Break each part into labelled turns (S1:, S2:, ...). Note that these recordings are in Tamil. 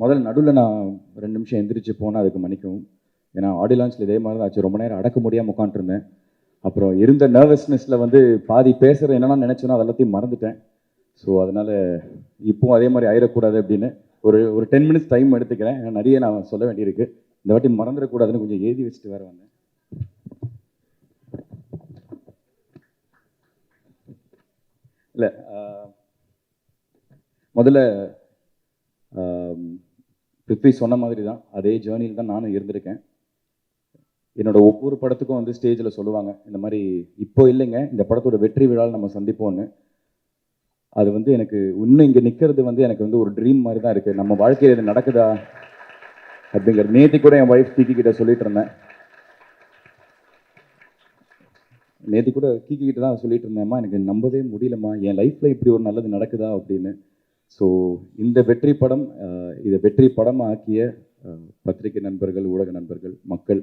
S1: முதல்ல நடுவில் நான் ரெண்டு நிமிஷம் எந்திரிச்சு போனால் அதுக்கு மன்னிக்கவும். ஏன்னா ஆடியோ லான்ச்சில் இதே மாதிரி தான் ஆச்சு. ரொம்ப நேரம் அடக்க முடியாமல் உட்காந்துருந்தேன் அப்புறம் இருந்த நர்வஸ்னஸில் வந்து பாதி பேசுகிற என்னென்ன நினச்சோனோ அது எல்லாத்தையும் மறந்துட்டேன். ஸோ அதனால் இப்போவும் அதே மாதிரி ஆயிடக்கூடாது அப்படின்னு ஒரு ஒரு டென் மினிட்ஸ் டைம் எடுத்துக்கிறேன். ஏன்னா நிறைய நான் சொல்ல வேண்டியிருக்கு. இந்த வாட்டி மறந்துடக்கூடாதுன்னு கொஞ்சம் எழுதி வச்சுட்டு வேறு வந்தேன். இல்லை முதல்ல ஆம், சொன்ன மாதிரி தான் அதே ஜேர்னியில் தான் நானும் இருந்திருக்கேன். என்னோட ஒவ்வொரு படத்துக்கும் வந்து ஸ்டேஜில் சொல்லுவாங்க இந்த மாதிரி இப்போ இல்லைங்க இந்த படத்தோட வெற்றி விழாவில் நம்ம சந்திப்போம்னு. அது வந்து எனக்கு இன்னும் இங்கே நிற்கிறது வந்து எனக்கு வந்து ஒரு ட்ரீம் மாதிரி தான் இருக்குது நம்ம வாழ்க்கையில் இது நடக்குதா? அப்படிங்கிறது நேத்தி கூட என் ஒய்ஃப் கீக்கி கிட்ட சொல்லிட்டு இருந்தேன். நேத்தி கூட கீக்கிக்கிட்ட தான் சொல்லிட்டு இருந்தேம்மா எனக்கு நம்பவே முடியலம்மா. என் லைஃப்பில் இப்படி ஒரு நல்லது நடக்குதா அப்படின்னு. ஸோ இந்த வெற்றி படம் இதை வெற்றி படமாக்கிய பத்திரிகை நண்பர்கள் ஊடக நண்பர்கள் மக்கள்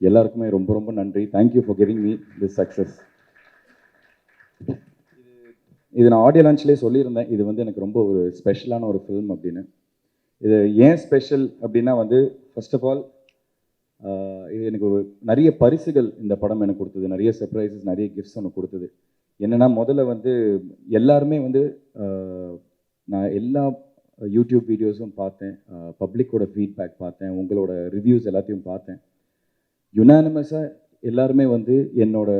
S1: எல்லாருக்குமே ரொம்ப ரொம்ப நன்றி. Thank you for giving me this success இது நான் ஆடியோ லான்ச்லேயே சொல்லியிருந்தேன். இது வந்து எனக்கு ரொம்ப ஒரு ஸ்பெஷலான ஒரு ஃபிலிம் அப்படின்னு. இது ஏன் ஸ்பெஷல் அப்படின்னா வந்து ஃபர்ஸ்ட் ஆஃப் ஆல் இது எனக்கு ஒரு நிறைய பரிசுகள் இந்த படம் எனக்கு கொடுத்தது. நிறைய சர்ப்ரைசஸ் நிறைய கிஃப்ட்ஸ் ஒன்று கொடுத்தது. என்னன்னா முதல்ல வந்து எல்லாருமே வந்து நான் எல்லா யூடியூப் வீடியோஸும் பார்த்தேன் பப்ளிக்கோட ஃபீட்பேக் பார்த்தேன் உங்களோட ரிவ்யூஸ் எல்லாத்தையும் பார்த்தேன். யுனானிமஸாக எல்லாருமே வந்து என்னோட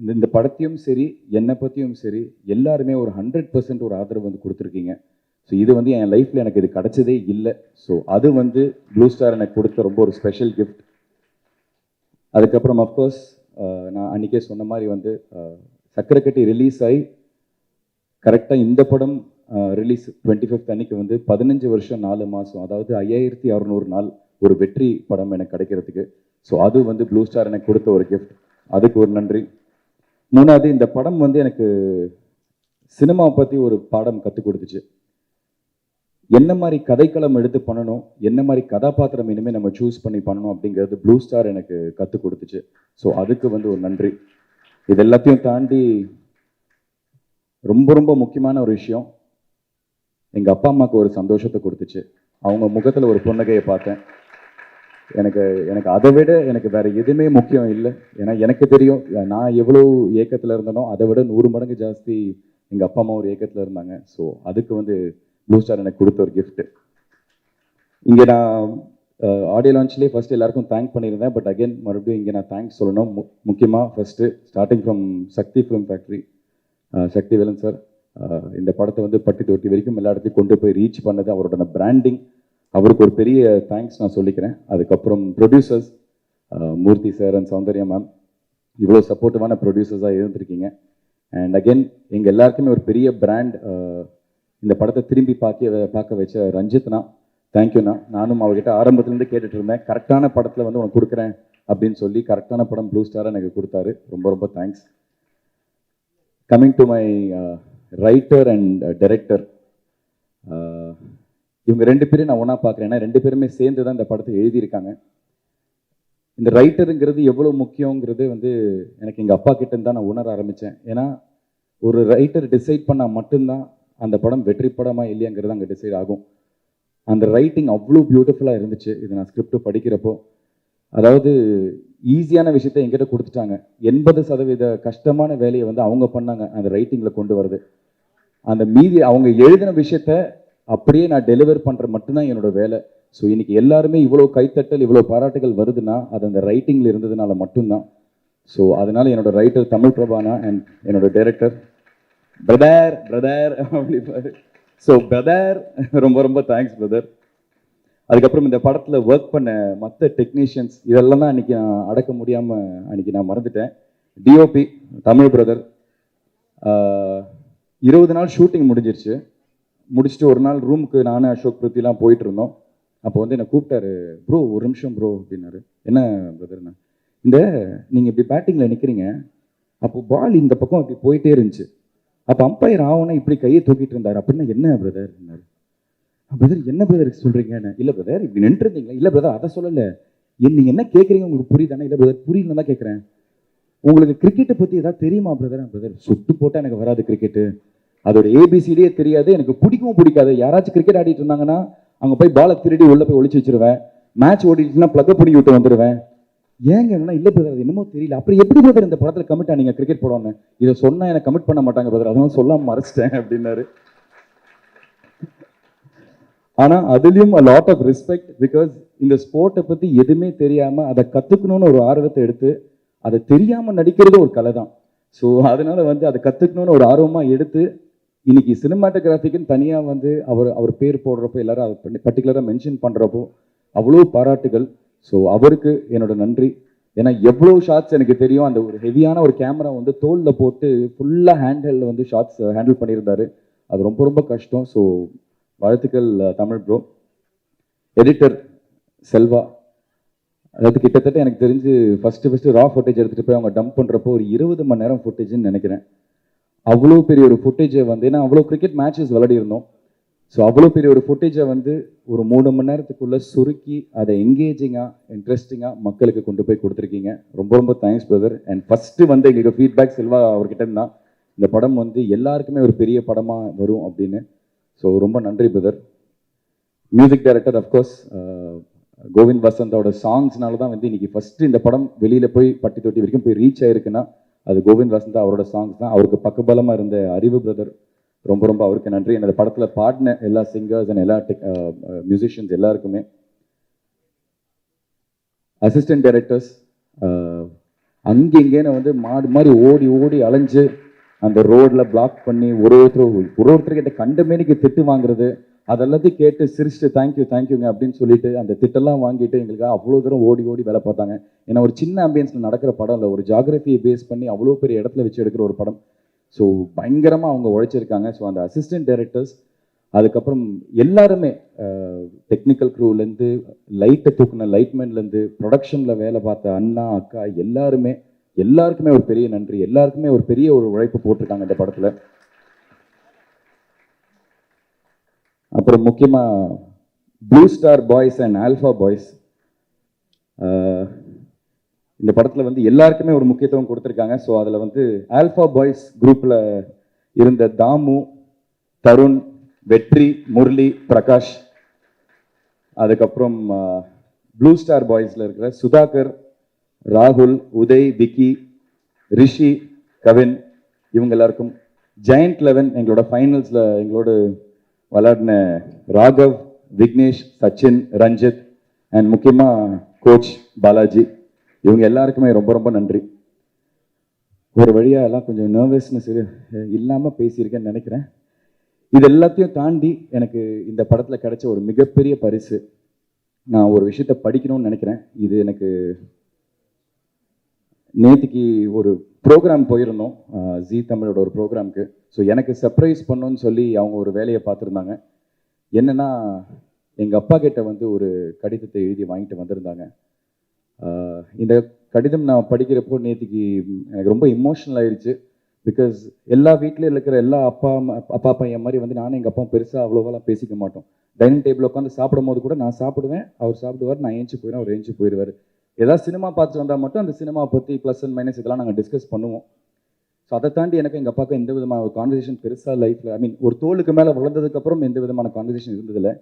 S1: இந்த இந்த படத்தையும் சரி என்னை பற்றியும் சரி எல்லாருமே ஒரு ஹண்ட்ரட் பர்சன்ட் ஒரு ஆதரவு வந்து கொடுத்துருக்கீங்க. ஸோ இது வந்து என் லைஃப்பில் எனக்கு இது கிடைச்சதே இல்லை. ஸோ அது வந்து ப்ளூ ஸ்டார் எனக்கு கொடுத்த ரொம்ப ஒரு ஸ்பெஷல் கிஃப்ட் அதுக்கப்புறம் அஃப்கோர்ஸ் நான் அன்றைக்கே சொன்ன மாதிரி வந்து சக்கரை கட்டி ரிலீஸ் ஆகி கரெக்டாக இந்த படம் ரிலீஸ் டுவெண்ட்டி ஃபிஃப்த் அன்னைக்கு வந்து பதினஞ்சு வருஷம் நாலு மாதம் அதாவது ஐயாயிரத்தி அறநூறு நாள் ஒரு வெற்றி படம் எனக்கு கிடைக்கிறதுக்கு. ஸோ அது வந்து ப்ளூ ஸ்டார் எனக்கு கொடுத்த ஒரு கிஃப்ட் அதுக்கு ஒரு நன்றி. மூணாவது இந்த படம் வந்து எனக்கு சினிமாவை பற்றி ஒரு பாடம் கற்றுக் கொடுத்துச்சு. என்ன மாதிரி கதைக்களம் எடுத்து பண்ணணும் என்ன மாதிரி கதாபாத்திரம் இனிமேல் நம்ம சூஸ் பண்ணி பண்ணணும் அப்படிங்கிறது ப்ளூ ஸ்டார் எனக்கு கற்றுக் கொடுத்துச்சு. ஸோ அதுக்கு வந்து ஒரு நன்றி. இது எல்லாத்தையும் தாண்டி ரொம்ப ரொம்ப முக்கியமான ஒரு விஷயம். எங்கள் அப்பா அம்மாவுக்கு ஒரு சந்தோஷத்தை கொடுத்துச்சு. அவங்க முகத்தில் ஒரு புன்னகையை பார்த்தேன். எனக்கு எனக்கு அதை விட எனக்கு வேற எதுவுமே முக்கியம் இல்லை. ஏன்னா எனக்கு தெரியும் நான் எவ்வளோ ஏக்கத்தில் இருந்தனோ அதை விட நூறு மடங்கு ஜாஸ்தி எங்கள் அப்பா அம்மா ஒரு ஏக்கத்தில் இருந்தாங்க. ஸோ அதுக்கு வந்து ப்ளூ ஸ்டார் எனக்கு கொடுத்த ஒரு கிஃப்ட்டு இங்கே நான் ஆடியோ லான்ச்லேயே ஃபர்ஸ்ட் எல்லாருக்கும் தேங்க் பண்ணியிருந்தேன். பட் அகைன் மறுபடியும் இங்கே நான் தேங்க்ஸ் சொல்லணும். மு முக்கியமாக first starting from Sakthi film factory Sakthi Velan sir இந்த படத்தை வந்து பட்டி தொட்டி வரைக்கும் எல்லா இடத்தையும் கொண்டு போய் ரீச் பண்ணது அவரோட பிராண்டிங் அவருக்கு ஒரு பெரிய தேங்க்ஸ் நான் சொல்லிக்கிறேன். அதுக்கப்புறம் producers Moorthy sir and Soundarya ma'am இவ்வளோ சப்போர்ட்டிவான ப்ரொடியூசர்ஸாக இருந்திருக்கீங்க. அண்ட் அகெயின் எங்கள் எல்லாருக்குமே ஒரு பெரிய பிராண்ட் இந்த படத்தை திரும்பி பார்க்க பார்க்க வச்ச ரஞ்சித்னா தேங்க்யூண்ணா நானும் அவர்கிட்ட ஆரம்பத்துலேருந்து கேட்டுட்டு இருந்தேன். கரெக்டான படத்தில் வந்து உனக்கு கொடுக்குறேன் அப்படின்னு சொல்லி கரெக்டான படம் ப்ளூ ஸ்டாராக எனக்கு கொடுத்தாரு. ரொம்ப ரொம்ப thanks coming to my writer and director இவங்க ரெண்டு பேரும் நான் ஒன்றா பார்க்குறேன். ஏன்னா ரெண்டு பேருமே சேர்ந்து தான் இந்த படத்தை எழுதியிருக்காங்க. இந்த ரைட்டருங்கிறது எவ்வளோ முக்கியங்கிறது வந்து எனக்கு எங்கள் அப்பா கிட்ட தான் நான் உணர ஆரம்பித்தேன் ஏன்னா ஒரு ரைட்டர் டிசைட் பண்ணால் மட்டும்தான் அந்த படம் வெற்றி படமா இல்லையாங்கிறது அங்கே டிசைட் ஆகும். அந்த ரைட்டிங் அவ்வளோ பியூட்டிஃபுல்லாக இருந்துச்சு. இது நான் ஸ்கிரிப்ட் படிக்கிறப்போ. அதாவது ஈஸியான விஷயத்தை எங்கிட்ட கொடுத்துட்டாங்க. எண்பது சதவீத கஷ்டமான வேலையை வந்து அவங்க பண்ணாங்க அந்த ரைட்டிங்கில் கொண்டு வருது. அந்த மீதி அவங்க எழுதின விஷயத்த அப்படியே நான் டெலிவர் பண்ணுற மட்டும்தான் என்னோட வேலை. ஸோ இன்னைக்கு எல்லாருமே இவ்வளோ கைத்தட்டல் இவ்வளோ பாராட்டுகள் வருதுன்னா அது அந்த ரைட்டிங்கில் இருந்ததுனால மட்டும்தான். ஸோ அதனால என்னோட ரைட்டர் தமிழ் பிரபானா அண்ட் என்னோட டைரக்டர் பிரதர் பிரதர் அப்படி ஸோ பிரதர் ரொம்ப ரொம்ப தேங்க்ஸ் பிரதர் அதுக்கப்புறம் இந்த படத்தில் ஒர்க் பண்ண மற்ற டெக்னீஷியன்ஸ் இதெல்லாம் தான் அன்றைக்கி நான் அடக்க முடியாமல் அன்றைக்கி நான் மறந்துட்டேன். டிஓபி தமிழ் பிரதர் இருபது நாள் ஷூட்டிங் முடிஞ்சிருச்சு. முடிச்சுட்டு ஒரு நாள் ரூமுக்கு நானும் அசோக் பிருத்திலாம் போயிட்டு இருந்தோம். அப்போ வந்து என்னை கூப்பிட்டாரு ப்ரோ ஒரு நிமிஷம் ப்ரோ அப்படின்னாரு. என்ன பிரதர்னா இந்த நீங்கள் இப்படி பேட்டிங்கில் நிற்கிறீங்க அப்போ பால் இந்த பக்கம் அப்படி போயிட்டே இருந்துச்சு. அப்போ அம்பையர் ஆவனா இப்படி கையை தூக்கிட்டு இருந்தார். அப்படின்னா என்ன பிரதர் பிரதர் என்ன பிரதர் சொல்றீங்கன்னு? இல்லை பிரதர் இப்படி நின்றுருந்தீங்களா? இல்லை பிரதர் அதை சொல்லலை. நீங்கள் என்ன கேட்குறீங்க உங்களுக்கு புரியுதானே? இல்லை பிரதர் புரியலன்னு தான் கேட்குறேன் உங்களுக்கு கிரிக்கெட்டை பற்றி ஏதாவது தெரியுமா பிரதர் பிரதர் சுட்டு போட்டால் எனக்கு வராது கிரிக்கெட்டு அதோட ஏபிசிடியே தெரியாது. எனக்கு பிடிக்கவும் பிடிக்காது. யாராச்சும் கிரிக்கெட் ஆடிட்டு இருந்தாங்கன்னா அங்கே போய் பாலை திருடி உள்ளே போய் ஒழிச்சு வச்சிருவேன். மேட்ச் ஓடிட்டுனா ப்ளக்கை பிடி விட்டு வந்துடுவேன் ஏங்க என்ன இல்லை பிரதர் அது என்னமோ தெரியல. அப்புறம் எப்படி பிரதர் இந்த படத்தில் கமிட் ஆனீங்க கிரிக்கெட் போடணும்னு? இதை சொன்னால் எனக்கு கமிட் பண்ண மாட்டாங்க பிரதர் அதனால சொல்லாமல் மறைச்சிட்டேன் அப்படின்னாரு. ஆனால் அதுலேயும் a lot of respect because இந்த ஸ்போர்ட்டை பற்றி எதுவுமே தெரியாமல் அதை கற்றுக்கணும்னு ஒரு ஆர்வத்தை எடுத்து அதை தெரியாமல் நடிக்கிறது ஒரு கலை தான் ஸோ அதனால் வந்து அதை கற்றுக்கணும்னு ஒரு ஆர்வமாக எடுத்து இன்னைக்கு சினிமாட்டோகிராஃபிக்குன்னு தனியாக வந்து அவர் அவர் பேர் போடுறப்போ எல்லாரும் அதை பர்டிகுலராக மென்ஷன் பண்ணுறப்போ அவ்வளோ பாராட்டுகள். ஸோ அவருக்கு என்னோட நன்றி. ஏன்னா எவ்வளோ ஷாட்ஸ் எனக்கு தெரியும். அந்த ஒரு ஹெவியான ஒரு கேமரா வந்து தோலில் போட்டு ஃபுல்லாக ஹேண்டில் வந்து ஷாட்ஸ் ஹேண்டில் uh, பண்ணியிருந்தாரு. அது ரொம்ப ரொம்ப கஷ்டம். ஸோ வாழ்த்துக்கள் தமிழ் ப்ரோ எடிட்டர் செல்வா. அதாவது கிட்டத்தட்ட எனக்கு தெரிஞ்சு ஃபஸ்ட்டு ஃபஸ்ட்டு ரா ஃபுட்டேஜ் எடுத்துகிட்டு போய் அவங்க டம்ப் பண்ணுறப்போ ஒரு இருபது மணி நேரம் ஃபுட்டேஜ்னு நினைக்கிறேன். அவ்வளோ பெரிய ஒரு ஃபுட்டேஜை வந்து ஏன்னா அவ்வளோ கிரிக்கெட் மேட்சஸ் விளையாடிருந்தோம் ஸோ அவ்வளோ பெரிய ஒரு ஃபுட்டேஜை வந்து ஒரு மூணு மணி நேரத்துக்குள்ளே சுருக்கி அதை என்கேஜிங்காக இன்ட்ரெஸ்டிங்காக மக்களுக்கு கொண்டு போய் கொடுத்துருக்கீங்க. ரொம்ப ரொம்ப தேங்க்ஸ் பிரதர் அண்ட் ஃபஸ்ட்டு வந்து எங்களுக்கு ஃபீட்பேக் செல்வா அவர்கிட்ட இருந்தால் இந்த படம் வந்து எல்லாருக்குமே ஒரு பெரிய படமாக வரும் அப்படின்னு ஸோ ரொம்ப நன்றி brother music director of course Govind வசந்தோட சாங்ஸ்னால தான் வந்து இன்னைக்கு ஃபஸ்ட்டு இந்த படம் வெளியில் போய் பட்டி தொட்டி வரைக்கும் போய் ரீச் ஆயிருக்குன்னா அது கோவிந்த் வசந்தா அவரோட சாங்ஸ் தான். அவருக்கு பக்கபலமாக இருந்த அறிவு பிரதர் ரொம்ப ரொம்ப அவருக்கு நன்றி. என்னோட படத்தில் பாடின எல்லா சிங்கர்ஸ் அண்ட் எல்லா டெக் மியூசிஷியன்ஸ் uh, uh, எல்லாருக்குமே. அசிஸ்டன்ட் டைரக்டர்ஸ் அங்கெங்கேன்னு வந்து மாடு மாதிரி ஓடி ஓடி அலைஞ்சு அந்த ரோடில் பிளாக் பண்ணி ஒரு ஒருத்தர் ஒரு ஒருத்தர்கிட்ட கண்டமேனிக்கு திட்டு வாங்குறது அதெல்லாத்தையும் கேட்டு சிரிச்சுட்டு தேங்க்யூ தேங்க்யூங்க அப்படின்னு சொல்லிட்டு அந்த திட்டெல்லாம் வாங்கிட்டு எங்களுக்கு அவ்வளோ தூரம் ஓடி ஓடி வேலை பார்த்தாங்க. ஏன்னா ஒரு சின்ன ஆம்பியன்ஸில் நடக்கிற படம் இல்லை. ஒரு ஜாகிரபியை பேஸ் பண்ணி அவ்வளோ பெரிய இடத்துல வச்சு எடுக்கிற ஒரு படம். ஸோ பயங்கரமாக அவங்க உழைச்சிருக்காங்க. ஸோ அந்த அசிஸ்டன்ட் டைரக்டர்ஸ் அதுக்கப்புறம் எல்லாருமே டெக்னிக்கல் க்ரூலேருந்து லைட்டை தூக்குன லைட்மேன்லேருந்து ப்ரொடக்ஷனில் வேலை பார்த்த அண்ணா அக்கா எல்லாருமே எல்லாருக்குமே ஒரு பெரிய நன்றி. எல்லாருக்குமே ஒரு பெரிய ஒரு உழைப்பு போட்டிருக்காங்க இந்த படத்தில். அப்புறம் முக்கியமாக blue star boys and alpha boys இந்த படத்தில் வந்து எல்லாருக்குமே ஒரு முக்கியத்துவம் கொடுத்துருக்காங்க. ஸோ அதில் வந்து ஆல்ஃபா பாய்ஸ் குரூப்பில் இருந்த தாமு தருண் வெற்றி முரளி பிரகாஷ். அதுக்கப்புறம் ப்ளூ ஸ்டார் பாய்ஸில் இருக்கிற சுதாகர் ராகுல் உதய் விக்கி ரிஷி கவின் இவங்க எல்லாருக்கும். ஜெயண்ட் லெவன் எங்களோட ஃபைனல்ஸில் எங்களோட விளாடின ராகவ் விக்னேஷ் சச்சின் ரஞ்சித் அண்ட் முக்கியமாக கோச் பாலாஜி. இவங்க எல்லாருக்குமே ரொம்ப ரொம்ப நன்றி. ஒரு வழியாக எல்லாம் கொஞ்சம் நர்வஸ்னஸ் இல்லாமல் பேசியிருக்கேன்னு நினைக்கிறேன். இது எல்லாத்தையும் தாண்டி எனக்கு இந்த படத்தில் கிடைச்ச ஒரு மிகப்பெரிய பரிசு. நான் ஒரு விஷயத்த படிக்கணும்னு நினைக்கிறேன். இது எனக்கு நேற்றுக்கு ஒரு ப்ரோக்ராம் போயிருந்தோம். ஜி ஜீ தமிழோட ஒரு ப்ரோக்ராம்க்கு ஸோ எனக்கு சர்ப்ரைஸ் பண்ணணும்னு சொல்லி அவங்க ஒரு வேலையை பார்த்துருந்தாங்க. என்னென்னா எங்கள் அப்பா கிட்ட வந்து ஒரு கடிதத்தை எழுதி வாங்கிட்டு வந்திருந்தாங்க. இந்த கடிதம் நான் படிக்கிறப்போ நேற்றுக்கு எனக்கு ரொம்ப இமோஷனல் ஆயிடுச்சு பிகாஸ் எல்லா வீட்லேயும் இருக்கிற எல்லா அப்பா அம்மா அப்பா பையன் மாதிரி வந்து நானும் எங்கள் அப்பா பெருசாக அவ்வளோவெல்லாம் பேசிக்க மாட்டோம். டைனிங் டேபிள் உட்காந்து சாப்பிடும் போது கூட நான் சாப்பிடுவேன். அவர் சாப்பிடுவார் நான் ஏஞ்சி போயிடுவேன் அவர் ஏஞ்சி போயிடுவார். ஏதாவது சினிமா பார்த்து வந்தால் மட்டும் அந்த சினிமா பற்றி ப்ளஸ் அண்ட் மைனஸ் இதெல்லாம் நாங்கள் டிஸ்கஸ் பண்ணுவோம். ஸோ அதை தாண்டி எனக்கு எங்கள் அப்பாவுக்கு எந்த விதமான ஒரு கான்வர்சேஷன் பெருசாக லைஃப்பில் ஐ மீன் ஒரு தோளுக்கு மேலே வளர்ந்ததுக்கப்புறம் எந்த விதமான கான்வர்சேஷன் இருந்ததில்லை.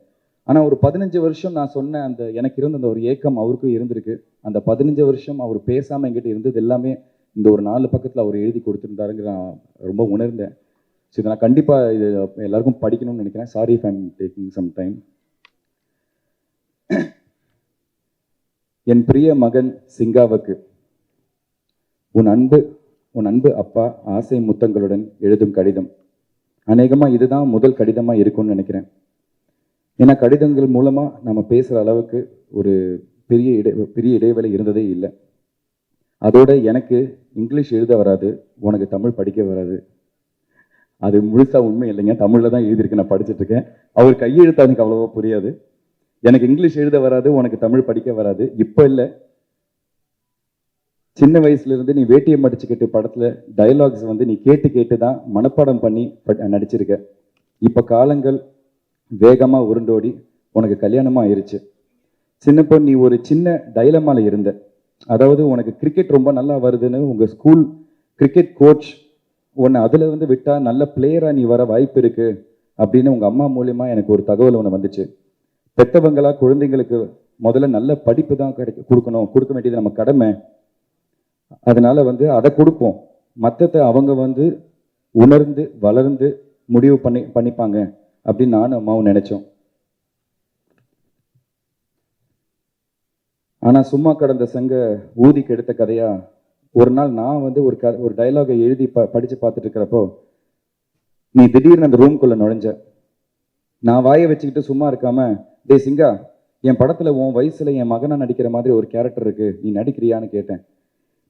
S1: ஆனால் ஒரு பதினஞ்சு வருஷம் நான் சொன்ன அந்த எனக்கு இருந்த அந்த ஒரு ஏக்கம் அவருக்கும் இருந்திருக்கு. அந்த பதினஞ்சு வருஷம் அவர் பேசாமல் எங்கிட்ட இருந்தது எல்லாமே இந்த ஒரு நாலு பக்கத்தில் அவர் எழுதி கொடுத்துருந்தாருங்கிற நான் ரொம்ப உணர்ந்தேன். ஸோ இதை நான் கண்டிப்பாக இது எல்லாருக்கும் படிக்கணும்னு நினைக்கிறேன். Sorry for taking some time என் பிரிய மகன் சிங்காவுக்கு. உன் அன்பு உன் அன்பு அப்பா ஆசை முத்தங்களுடன் எழுதும் கடிதம். அநேகமாக இதுதான் முதல் கடிதமாக இருக்கும்னு நினைக்கிறேன். ஏன்னா கடிதங்கள் மூலமாக நம்ம பேசுகிற அளவுக்கு ஒரு பெரிய இடை பெரிய இடைவேளை இருந்ததே இல்லை. அதோட எனக்கு இங்கிலீஷ் எழுத வராது உனக்கு தமிழ் படிக்க வராது. அது முழுசாக உண்மை இல்லைங்க. தமிழில் தான் எழுதியிருக்கு நான் படிச்சுட்ருக்கேன் அவர் கையெழுத்து எனக்கு அவ்வளோவா புரியாது. எனக்கு இங்கிலீஷ் எழுத வராது உனக்கு தமிழ் படிக்க வராது. இப்போ இல்லை. சின்ன வயசுலேருந்து நீ வேட்டியை மடிச்சுக்கிட்டு படத்தில் டைலாக்ஸ் வந்து நீ கேட்டு கேட்டு தான் மனப்பாடம் பண்ணி ப- நடிச்சிருக்க. இப்போ காலங்கள் வேகமாக உருண்டோடி உனக்கு கல்யாணமாக ஆயிடுச்சு சின்னப்போ நீ ஒரு சின்ன டைலமால இருந்த. அதாவது உனக்கு கிரிக்கெட் ரொம்ப நல்லா வருதுன்னு உங்கள் ஸ்கூல் கிரிக்கெட் கோச் உன்னை அதில் வந்து விட்டால் நல்ல பிளேயராக நீ வர வாய்ப்பு இருக்குது அப்படின்னு உங்கள் அம்மா மூலியமா எனக்கு ஒரு தகவல் ஒன்று வந்துச்சு. பெத்தவங்களா குழந்தைங்களுக்கு முதல்ல நல்ல படிப்பு தான் கிடைக்க கொடுக்கணும். கொடுக்க வேண்டியது நம்ம கடமை. அதனால வந்து அதை கொடுப்போம். மற்றத்தை அவங்க வந்து உணர்ந்து வளர்ந்து முடிவு பண்ணி பண்ணிப்பாங்க அப்படின்னு நானும் அம்மாவும் நினைச்சோம். ஆனால் சும்மா கடந்த சங்க ஊதிக்கு எடுத்த கதையா ஒரு நாள் நான் வந்து ஒரு க ஒரு டைலாகை எழுதி ப படித்து பார்த்துட்டு இருக்கிறப்போ நீ திடீர்னு அந்த ரூம்குள்ளே நுழைஞ்ச நான் வாயை வச்சுக்கிட்டு சும்மா இருக்காமல் டேய் சிங்கா என் படத்தில் உன் வயசில் என் மகனை நடிக்கிற மாதிரி ஒரு கேரக்டர் இருக்குது நீ நடிக்கிறியான்னு கேட்டேன்.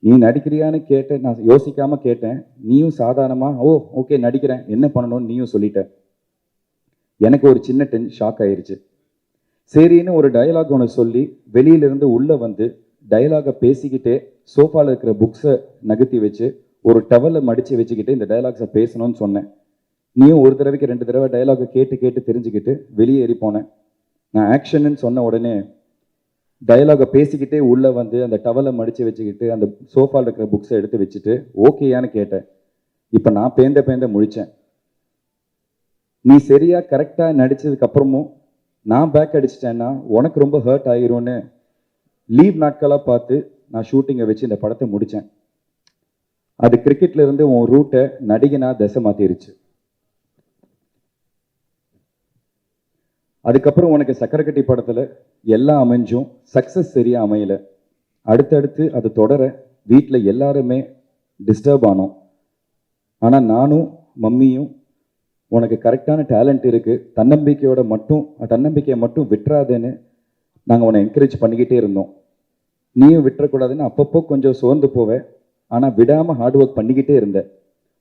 S1: நீ நடிக்கிறியான்னு கேட்டேன் நான் யோசிக்காமல் கேட்டேன். நீயும் சாதாரணமாக ஓ ஓகே நடிக்கிறேன். என்ன பண்ணணும்னு நீயும் சொல்லிட்ட. எனக்கு ஒரு சின்ன டென் ஷாக் ஆயிடுச்சு சரின்னு ஒரு டயலாக் ஒன்று சொல்லி வெளியிலிருந்து உள்ளே வந்து டயலாகை பேசிக்கிட்டே சோஃபாவில் இருக்கிற புக்ஸை நகர்த்தி வச்சு ஒரு டவலை மடித்து வச்சுக்கிட்டு இந்த டயலாக்ஸை பேசணும்னு சொன்னேன். நீயும் ஒரு தடவைக்கு ரெண்டு தடவை டயலாகை கேட்டு கேட்டு தெரிஞ்சுக்கிட்டு வெளியேறி போனேன். நான் ஆக்ஷன்னு சொன்ன உடனே டயலாகை பேசிக்கிட்டே உள்ளே வந்து அந்த டவலை மடித்து வச்சுக்கிட்டு அந்த சோஃபாவில் இருக்கிற புக்ஸை எடுத்து வச்சுட்டு ஓகேயான்னு கேட்டேன். இப்போ நான் பேந்த பேந்த முழித்தேன் நீ சரியாக கரெக்டாக நடித்ததுக்கப்புறமும் நான் பேக் அடிச்சிட்டேன்னா உனக்கு ரொம்ப ஹர்ட் ஆகிரும்னு லீவ் நாட்களாக பார்த்து நான் ஷூட்டிங்கை வச்சு இந்த படத்தை முடித்தேன் அது கிரிக்கெட்லேருந்து உன் ரூட்டை நடிகனாக திசை மாற்றிருச்சு அதுக்கப்புறம் உனக்கு சக்கரக்கட்டி படத்தில் எல்லாம் அமைஞ்சும் சக்சஸ் சரியாக அமையல. அடுத்தடுத்து அது தொடர வீட்டில் எல்லாருமே டிஸ்டர்ப் ஆனோம். ஆனால் நானும் மம்மியும் உனக்கு கரெக்டான டேலண்ட் இருக்குது தன்னம்பிக்கையோட மட்டும் தன்னம்பிக்கையை மட்டும் விட்டுறாதேன்னு நாங்கள் உன்னை என்கரேஜ் பண்ணிக்கிட்டே இருந்தோம். நீயும் விட்டுறக்கூடாதுன்னு அப்பப்போ கொஞ்சம் சோர்ந்து போவேன் ஆனால் விடாமல் ஹார்ட் ஒர்க் பண்ணிக்கிட்டே இருந்த.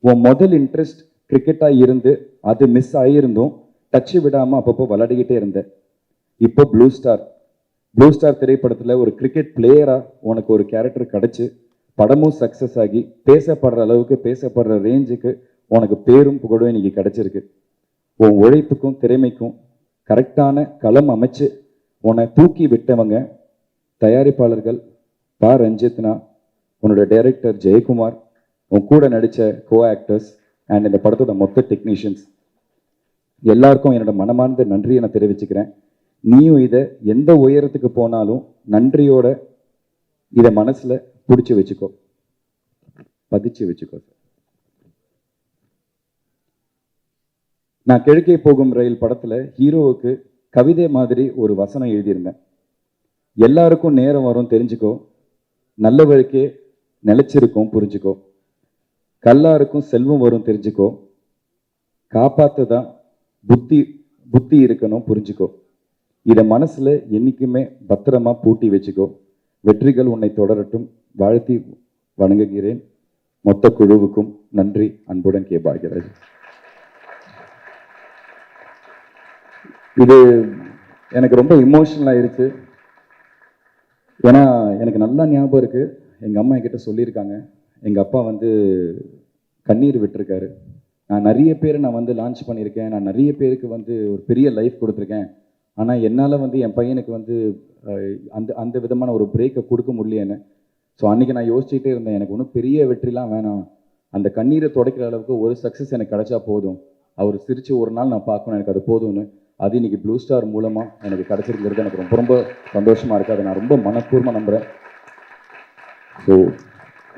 S1: உன் முதல் இன்ட்ரெஸ்ட் கிரிக்கெட்டாக இருந்து அது மிஸ் ஆகியிருந்தும் டச்சு விடாமல் அப்பப்போ விளையாடிக்கிட்டே இருந்தேன். இப்போ ப்ளூ ஸ்டார் ப்ளூ ஸ்டார் திரைப்படத்தில் ஒரு கிரிக்கெட் பிளேயராக உனக்கு ஒரு கேரக்டர் கிடச்சி படமும் சக்ஸஸ் ஆகி பேசப்படுற அளவுக்கு பேசப்படுற ரேஞ்சுக்கு உனக்கு பேரும் புகழும் இன்றைக்கி கிடைச்சிருக்கு. உன் உழைப்புக்கும் திறமைக்கும் கரெக்டான களம் அமைச்சு உன்னை தூக்கி விட்டவங்க தயாரிப்பாளர்கள் பா. ரஞ்சித்னா உன்னோட டைரக்டர் ஜெயக்குமார் உன் கூட நடித்த கோ ஆக்டர்ஸ் அண்ட் இந்த படத்தோட மொத்த டெக்னீஷியன்ஸ் எல்லாருக்கும் என்னோட மனமார்ந்த நன்றியை நான் தெரிவிச்சுக்கிறேன். நீயும் இதை எந்த உயரத்துக்கு போனாலும் நன்றியோட இதை மனசில் பிடிச்சி வச்சுக்கோ. பதிச்சு வச்சுக்கோ நான் கிழக்கே போகும் ரயில் படத்துல ஹீரோவுக்கு கவிதை மாதிரி ஒரு வசனம் எழுதியிருந்தேன். எல்லாருக்கும் நேரம் வரும் தெரிஞ்சுக்கோ. நல்ல வழிக்கே நிலைச்சிருக்கும் புரிஞ்சுக்கோ. கல்லாருக்கும் செல்வம் வரும் தெரிஞ்சுக்கோ. காப்பாத்த தான் புத்தி புத்தி இருக்கணும் புரிஞ்சுக்கோ. இதை மனசுல என்னைக்குமே பத்திரமா பூட்டி வச்சுக்கோ. வெற்றிகள் உன்னை தொடரட்டும். வாழ்த்தி வணங்குகிறேன். மொத்த குழுவுக்கும் நன்றி. அன்புடன் கே பாக்யராஜ் இது எனக்கு ரொம்ப இமோஷனல் ஆயிருச்சு ஏன்னா எனக்கு நல்லா ஞாபகம் இருக்கு. எங்க அம்மா என்கிட்ட சொல்லியிருக்காங்க. எங்க அப்பா வந்து கண்ணீர் விட்டுருக்காரு. நான் நிறைய பேரை நான் வந்து லான்ச் பண்ணியிருக்கேன். நான் நிறைய பேருக்கு வந்து ஒரு பெரிய லைஃப் கொடுத்துருக்கேன். ஆனால் என்னால் வந்து என் பையனுக்கு வந்து அந்த அந்த விதமான ஒரு பிரேக்கை கொடுக்க முடியலன்னு. ஸோ அன்றைக்கி நான் யோசிச்சுட்டே இருந்தேன். எனக்கு ஒன்றும் பெரிய வெற்றிலாம் வேணாம். அந்த கண்ணீரை துடைக்கிற அளவுக்கு ஒரு சக்ஸஸ் எனக்கு கிடைச்சா போதும். அவர் சிரித்து ஒரு நாள் நான் பார்க்கணும். எனக்கு அது போதும்னு. அது இன்னைக்கு ப்ளூ ஸ்டார் மூலமாக எனக்கு கிடச்சிருக்கிறது. எனக்கு ரொம்ப ரொம்ப சந்தோஷமாக இருக்குது அதை நான் ரொம்ப மனப்பூர்வமாக நம்புகிறேன் ஸோ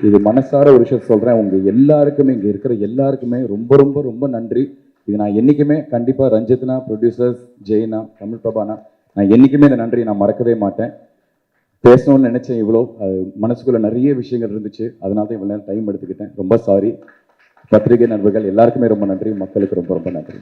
S1: இது மனசார ஒரு விஷயம் சொல்கிறேன் உங்கள் எல்லாருக்குமே இங்கே இருக்கிற எல்லாருக்குமே ரொம்ப ரொம்ப ரொம்ப நன்றி. இது நான் என்றைக்குமே கண்டிப்பாக ரஞ்சித்னா ப்ரொடியூசர்ஸ் ஜெயினா தமிழ் பிரபானா நான் என்றைக்குமே இந்த நன்றியை நான் மறக்கவே மாட்டேன். பேசணும்னு நினச்சேன் இவ்வளோ அது மனசுக்குள்ள நிறைய விஷயங்கள் இருந்துச்சு. அதனால தான் இவ்வளோ நேரம் டைம் எடுத்துக்கிட்டேன். ரொம்ப சாரி பத்திரிகை நண்பர்கள் எல்லாருக்குமே ரொம்ப நன்றி. மக்களுக்கு ரொம்ப ரொம்ப நன்றி.